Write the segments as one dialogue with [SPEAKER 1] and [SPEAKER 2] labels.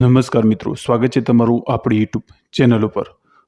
[SPEAKER 1] નમસ્કાર મિત્રો, સ્વાગત છે તમારું આપણી યુટ્યુબ ચેનલ ઉપર.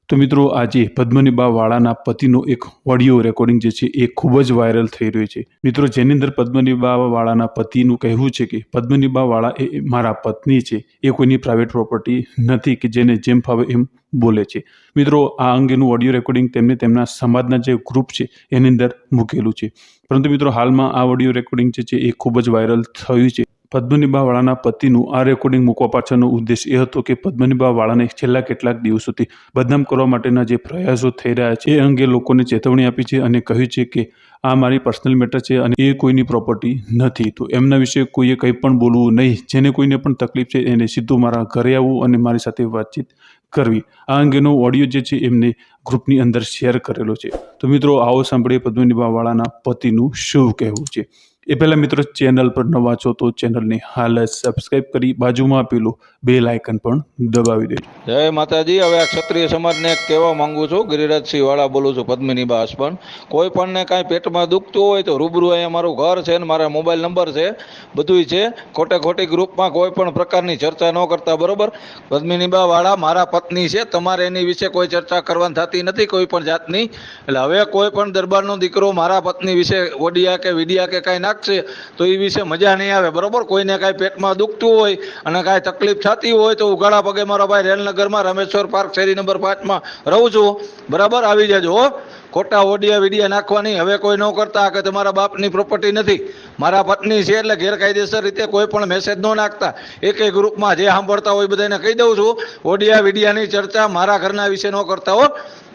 [SPEAKER 1] તો મિત્રો, આજે પદ્મનીબા વાળાના પતિનો એક ઓડિયો રેકોર્ડિંગ જે છે એ ખૂબ જ વાયરલ થઈ રહ્યું છે. મિત્રો, જેની અંદર પદ્મનીબા વાળાના પતિનું કહેવું છે કે પદ્મનીબા વાળા એ મારા પત્ની છે, એ કોઈની પ્રાઇવેટ પ્રોપર્ટી નથી કે જેને જેમ ફાવે એમ બોલે છે. મિત્રો, આ અંગેનું ઓડિયો રેકોર્ડિંગ તેમને તેમના સમાજના જે ગ્રુપ છે એની અંદર મૂકેલું છે. પરંતુ મિત્રો, હાલમાં આ ઓડિયો રેકોર્ડિંગ જે છે એ ખૂબ જ વાયરલ થયું છે. પદ્મનીબા વાળાના પતિનું આ રેકોર્ડિંગ મૂકવા પાછળનો ઉદ્દેશ એ હતો કે પદ્મનીબા વાળાને છેલ્લા કેટલાક દિવસોથી બદનામ કરવા માટેના જે પ્રયાસો થઈ રહ્યા છે, એ અંગે લોકોને ચેતવણી આપી છે અને કહ્યું છે કે આ મારી પર્સનલ મેટર છે અને એ કોઈની પ્રોપર્ટી નથી. તો એમના વિશે કોઈએ કંઈ પણ બોલવું નહીં, જેને કોઈને પણ તકલીફ છે એને સીધું મારા ઘરે આવવું અને મારી સાથે વાતચીત કરવી. આ અંગેનો ઓડિયો જે છે એમને ગ્રુપની અંદર શેર કરેલો છે. તો મિત્રો, આવો સાંભળીએ પદ્મનિબાવાળાના પતિનું શું કહેવું છે? એ પહેલાં મિત્રો ચેનલ પર નવા છો તો ચેનલને હાલ સબસ્ક્રાઇબ કરી બાજુમાં આપેલું બે લાયકન પણ દબાવી દેજો.
[SPEAKER 2] જય માતાજી. હવે આ ક્ષત્રિય સમાજને કહેવા માંગુ છું. ગિરિરાજસિંહ વાળા બોલું છું, પદ્મિની બા હસબન્ડ કોઈ પણને કાંઈ પેટમાં દુખતું હોય તો રૂબરૂ અહીંયા મારું ઘર છે ને મારા મોબાઈલ નંબર છે, બધુંય છે. ખોટે ખોટી ગ્રુપમાં કોઈ પણ પ્રકારની ચર્ચા ન કરતા, બરોબર? પદ્મિની બા વાળા મારા પત્ની છે. તમારે એની વિશે કોઈ ચર્ચા કરવાની થતી નથી, કોઈ પણ જાતની. એટલે હવે કોઈ પણ દરબારનો દીકરો મારા પત્ની વિશે ઓડિયા કે વિડિયા કે કાંઈ નાખશે તો એ વિશે મજા નહીં આવે. બરોબર? કોઈને કાંઈ પેટમાં દુખતું હોય અને કાંઈ તકલીફ થતી હોય તો ઉઘાડા પગે મારા ભાઈ રેલનગરમાં, રમેશ્વર પાર્ક, શેરી નંબર પાંચમાં રહું છું. બરાબર? આવી જજો ખોટા ઓડિયા, વિડિયા નાખવાની હવે કોઈ ન કરતા કે તમારા બાપની પ્રોપર્ટી નથી. મારા પત્ની છે એટલે ગેરકાયદેસર રીતે કોઈ પણ મેસેજ ન નાખતા. એક એક ગ્રુપમાં જે સાંભળતા હોય બધાને કહી દઉં છું. ઓડિયા, વિડિયાની ચર્ચા મારા ઘરના વિશે ન કરતા, હો.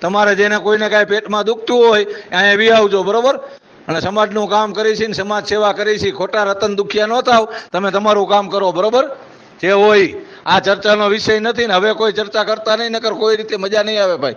[SPEAKER 2] તમારે જેને કોઈને કાંઈ પેટમાં દુખતું હોય અહીંયા વી આવજો. બરોબર? અને સમાજનું કામ કરી છે ને સમાજ સેવા કરી છે. ખોટા રતન દુખિયા ન થાવ. તમે તમારું કામ કરો, બરોબર? જે હોય. આ ચર્ચાનો વિષય નથી ને હવે કોઈ ચર્ચા કરતા નહીં, નકર કોઈ રીતે મજા નહીં આવે ભાઈ.